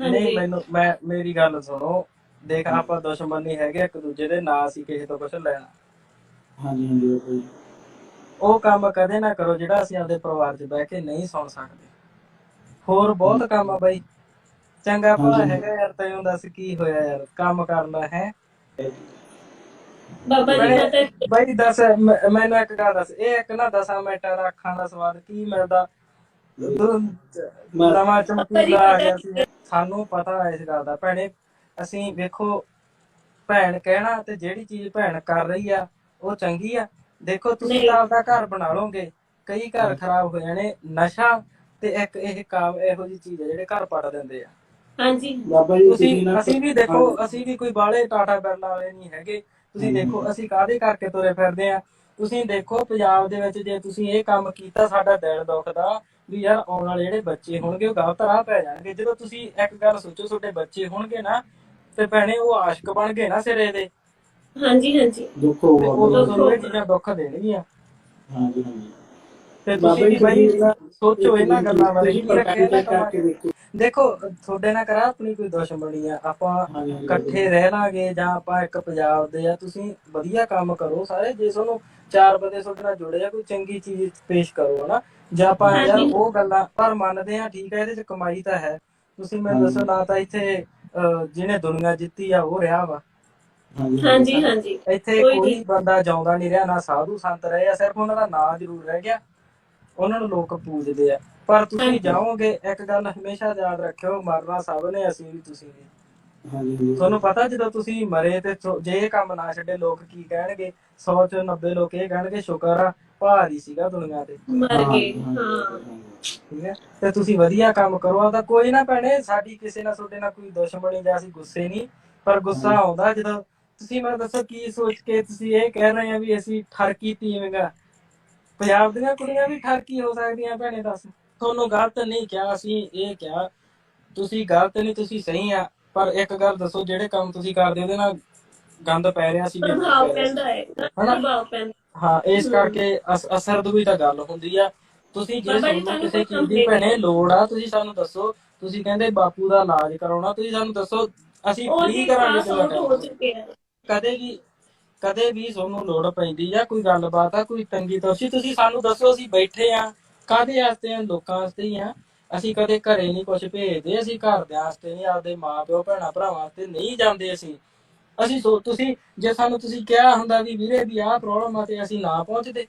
ਨਹੀਂ ਮੈਨੂੰ ਮੈਂ ਮੇਰੀ ਗੱਲ ਸੁਣੋ। ਦੇਖ ਆਪਾਂ ਦੁਸ਼ਮਣੀ ਹੈਗੇ ਇੱਕ ਦੂਜੇ ਦੇ ਨਾ ਅਸੀਂ ਕਿਸੇ ਤੋਂ ਕੁਝ ਲੈਣਾ। ਹਾਂਜੀ ਹਾਂਜੀ ਬਾਪੂ ਜੀ ਉਹ ਕੰਮ ਕਦੇ ਨਾ ਕਰੋ ਜਿਹੜਾ ਅਸੀਂ ਆਪਦੇ ਪਰਿਵਾਰ 'ਚ ਬਹਿ ਕੇ ਨਹੀਂ ਸੁਣ ਸਕਦੇ। ਹੋਰ ਬਹੁਤ ਕੰਮ ਆ ਬਾਈ। ਚੰਗਾ ਭਲਾ। ਹੈਗਾ ਯਾਰ ਤੈਨੂੰ ਦੱਸ ਕੀ ਹੋਇਆ ਯਾਰ? ਕੰਮ ਕਰਨਾ ਹੈ? ਬਾਬਾ ਜੀ ਬੜੇ- ਦਾ ਤਾਂ ਬਾਈ ਦੱਸ ਮ- ਮੈਨੂੰ ਇੱਕ ਗੱਲ ਦੱਸ। ਇਹ ਇੱਕ ਨਾ 10 ਮਿੰਟਾਂ ਦਾ ਅੱਖਾਂ ਦਾ ਸਵਾਦ ਕੀ ਮਿਲਦਾ? ਨਵਾਂ ਚਮਕੀਲਾ ਆ ਗਿਆ ਸੀ। ਸਾਨੂੰ ਪਤਾ ਹੈ ਇਸ ਗੱਲ ਦਾ। ਭੈਣੇ ਅਸੀਂ ਵੇਖੋ ਭੈਣ ਕਹਿਣਾ ਤੇ ਜਿਹੜੀ ਚੀਜ਼ ਭੈਣ ਕਰ ਰਹੀ ਆ ਉਹ ਚੰਗੀ ਆ। ਦੇਖੋ ਤੁਸੀਂ। ਆਪਦਾ ਘਰ ਬਣਾ ਲਓਗੇ। ਕਈ ਘਰ ਖਰਾਬ ਹੋ ਜਾਣੇ ਨਸ਼ਾ ਤੇ ਇੱਕ ਇਹ ਕੰਮ ਇਹੋ ਜੀ ਚੀਜ਼ ਹੈ ਜਿਹੜੇ ਘਰ ਪੜ ਦਿੰਦੇ ਆ। ਹਾਂਜੀ। ਬਾਬਾ ਜੀ ਤੁਸੀਂ ਅਸੀਂ ਵੀ ਦੇਖੋ। ਅਸੀਂ ਵੀ ਕੋਈ ਬਾਲੇ ਟਾਟਾ ਬਿਰਲਾ ਵਾਲੇ ਨਹੀਂ ਹੈਗੇ। ਤੁਸੀਂ। ਦੇਖੋ ਅਸੀਂ ਕਾਹਦੇ ਕਰਕੇ ਤੁਰੇ ਫਿਰਦੇ ਆ? ਤੁਸੀਂ ਦੇਖੋ ਪੰਜਾਬ ਦੇ ਵਿੱਚ ਜੇ ਤੁਸੀਂ ਇਹ ਕੰਮ ਕੀਤਾ ਸਾਡਾ ਦਿਲ ਦੁਖਦਾ ਵੀ ਯਾਰ ਆਉਣ ਵਾਲੇ ਜਿਹੜੇ ਬੱਚੇ ਹੋਣਗੇ ਉਹ ਗਲਤ ਰਾਹ ਪੈ ਜਾਣਗੇ। ਜਦੋਂ ਤੁਸੀਂ ਇੱਕ ਗੱਲ ਸੋਚੋ ਤੁਹਾਡੇ ਬੱਚੇ ਹੋਣਗੇ ਨਾ ਤੇ ਭੈਣੇ ਉਹ ਆਸ਼ਕ ਬਣ ਗਏ ਨਾ ਸਿਰੇ ਦੇ। ਹਾਂਜੀ ਹਾਂਜੀ। ਦੁੱਖ ਤੇ ਹੋਊਗਾ ਉਦੋਂ ਬਾਬਾ ਤੁਹਾਨੂੰ ਇਹ ਚੀਜ਼ਾਂ ਦੁੱਖ ਦੇਣਗੀਆਂ। ਹਾਂਜੀ ਹਾਂਜੀ। ਤੇ ਤੁਸੀਂ ਵੀ ਬਾਈ ਸੋਚੋ ਇਹਨਾਂ ਗੱਲਾਂ ਬਾਰੇ। ਕੀ ਰੱਖਿਆ ਕਰਕੇ ਦੇਖੋ। ਦੇਖੋ ਤੁਹਾਡੇ ਨਾਲ ਕਰਾ ਆਪਣੀ ਕੋਈ ਦੁਸ਼ਮਣੀ ਆ। ਆਪਾਂ ਇਕੱਠੇ ਰਹਿ ਲਾਂਗੇ ਜਾਂ ਆਪਾਂ ਇੱਕ ਪੰਜਾਬ ਦੇ ਆ ਤੁਸੀਂ ਵਧੀਆ ਕੰਮ ਕਰੋ ਸਾਰੇ। ਜੇ ਤੁਹਾਨੂੰ ਚਾਰ ਬੰਦੇ ਤੁਹਾਡੇ ਨਾਲ ਜੁੜੇ ਆ ਕੋਈ ਚੰਗੀ ਚੀਜ਼ ਪੇਸ਼ ਕਰੋ ਹਨਾ? ਜਾਂ ਆਪਾਂ ਯਾਰ। ਉਹ ਗੱਲਾਂ ਪਰ ਮੰਨਦੇ ਆ ਠੀਕ ਹੈ ਇਹਦੇ ਚ ਕਮਾਈ ਤਾਂ ਹੈ। ਤੁਸੀਂ ਮੈਨੂੰ ਹਾਂਜੀ। ਦੱਸੋ ਨਾ ਤਾਂ ਇੱਥੇ ਜਿਹਨੇ ਦੁਨੀਆ ਜਿੱਤੀ ਆ ਉਹ ਰਿਹਾ ਵਾ। ਹਾਂਜੀ ਹਾਂਜੀ। ਇੱਥੇ ਕੋਈ। ਬੰਦਾ ਜਾਉਂਦਾ ਨਹੀਂ ਰਿਹਾ ਨਾ ਸਾਧੂ ਸੰਤ ਰਹੇ ਆ ਸਿਰਫ ਉਹਨਾਂ ਦਾ ਨਾਂ ਜ਼ਰੂਰ ਰਹਿ ਗਿਆ। ਉਹਨਾਂ ਨੂੰ ਲੋਕ ਪੂਜਦੇ ਆ। ਪਰ ਤੁਸੀਂ। ਜਾਓਗੇ ਇੱਕ ਗੱਲ ਹਮੇਸ਼ਾ ਯਾਦ ਰੱਖਿਓ ਮਰਨਾ ਸਭ ਨੇ ਅਸੀਂ ਵੀ ਤੁਸੀਂ ਵੀ ਹਾਂਜੀ। ਤੁਹਾਨੂੰ ਪਤਾ ਜਦੋਂ ਤੁਸੀਂ ਮਰੇ ਤੇ ਥੋ- ਜੇ ਇਹ ਕੰਮ ਨਾ ਛੱਡੇ ਲੋਕ ਕੀ ਕਹਿਣਗੇ? 100 ਚੋਂ 90 ਲੋਕ ਇਹ ਕਹਿਣਗੇ ਸ਼ੁਕਰ ਆ ਭਾਰੀ ਸੀਗਾ ਦੁਨੀਆ ਤੇ। ਮਰ ਗਏ ਹਾਂ। ਠੀਕ ਹੈ? ਤੇ ਤੁਸੀਂ ਵਧੀਆ ਕੰਮ ਕਰੋ ਆਦਾ ਕੋਈ ਨਾ ਭੈਣੇ ਸਾਡੀ ਕਿਸੇ ਨਾਲ ਤੁਹਾਡੇ ਨਾਲ ਕੋਈ ਦੁਸ਼ਮਣੀ ਜਾਂ ਅਸੀਂ ਗੁੱਸੇ ਨਹੀਂ ਪਰ ਗੁੱਸਾ। ਆਉਂਦਾ ਜਦੋਂ ਤੁਸੀਂ ਮੈਨੂੰ ਦੱਸੋ ਕੀ ਸੋਚ ਕੇ ਤੁਸੀਂ ਇਹ ਕਹਿ ਰਹੇ ਆ ਵੀ ਅਸੀਂ ਠਰਕੀ ਪੀਵਾਂਗਾ ਪੰਜਾਬ ਦੀਆਂ ਕੁੜੀਆਂ ਵੀ ਠਰਕੀ ਹੋ ਸਕਦੀਆਂ ਭੈਣੇ ਦੱਸ। ਤੁਹਾਨੂੰ ਗਲਤ ਨਹੀਂ ਕਿਹਾ ਅਸੀਂ ਇਹ ਕਿਹਾ ਤੁਸੀਂ ਗਲਤ ਨਹੀਂ ਤੁਸੀਂ ਸਹੀ ਆ ਪਰ ਇੱਕ ਗੱਲ ਦੱਸੋ ਜਿਹੜੇ ਕੰਮ ਤੁਸੀਂ ਕਰਦੇ ਉਹਦੇ ਨਾਲ ਗੰਦ ਪੈ ਰਿਹਾ ਸੀ ਪ੍ਰਭਾਵ ਪੈਂਦਾ ਹੈ ਪ੍ਰਭਾਵ ਪੈਂਦਾ। ਹਾਂ ਇਸ। ਕਰਕੇ ਅਸ- ਅਸਰ ਦੀ ਤਾਂ ਗੱਲ ਹੁੰਦੀ ਆ। ਤੁਸੀਂ ਜੇ ਤੁਹਾਨੂੰ ਕਿਸੇ ਚੀਜ਼ ਦੀ ਭੈਣੇ ਲੋੜ ਆ ਤੁਸੀਂ ਸਾਨੂੰ ਦੱਸੋ ਤੁਸੀਂ ਕਹਿੰਦੇ ਬਾਪੂ ਦਾ ਇਲਾਜ ਕਰਾਉਣਾ ਤੁਸੀਂ ਸਾਨੂੰ ਦੱਸੋ ਅਸੀਂ ਫ੍ਰੀ ਕਰਾਂਗੇ ਤੁਹਾਡਾ। ਕਦੇ ਵੀ ਕਦੇ ਵੀ ਤੁਹਾਨੂੰ ਲੋੜ ਪੈਂਦੀ ਆ ਕੋਈ ਗੱਲਬਾਤ ਆ ਕੋਈ ਤੰਗੀ ਤੋਸ਼ੀ ਤੁਸੀਂ ਸਾਨੂੰ ਦੱਸੋ ਅਸੀਂ ਬੈਠੇ ਆ। ਕਾਦੇ ਵਾਸਤੇ ਆ? ਲੋਕਾਂ ਵਾਸਤੇ ਹੀ ਆ। ਅਸੀਂ ਕਦੇ ਘਰੇ ਨਹੀਂ ਕੁਝ ਭੇਜਦੇ, ਅਸੀਂ ਘਰਦਿਆਂ ਦੇ ਵਾਸਤੇ ਨਹੀਂ, ਆਪਦੇ ਮਾਪਿਓ ਭੈਣਾਂ ਭਰਾਵਾਂ ਵਾਸਤੇ ਨਹੀਂ ਜਾਂਦੇ ਅਸੀਂ। ਅਸੀਂ ਸੋ ਤੁਸੀਂ ਜੇ ਸਾਨੂੰ ਤੁਸੀਂ ਕਿਹਾ ਹੁੰਦਾ ਵੀ ਵੀਰੇ ਵੀ ਆਹ ਪ੍ਰੋਬਲਮ ਆ ਤੇ ਅਸੀਂ ਨਾ ਪਹੁੰਚਦੇ।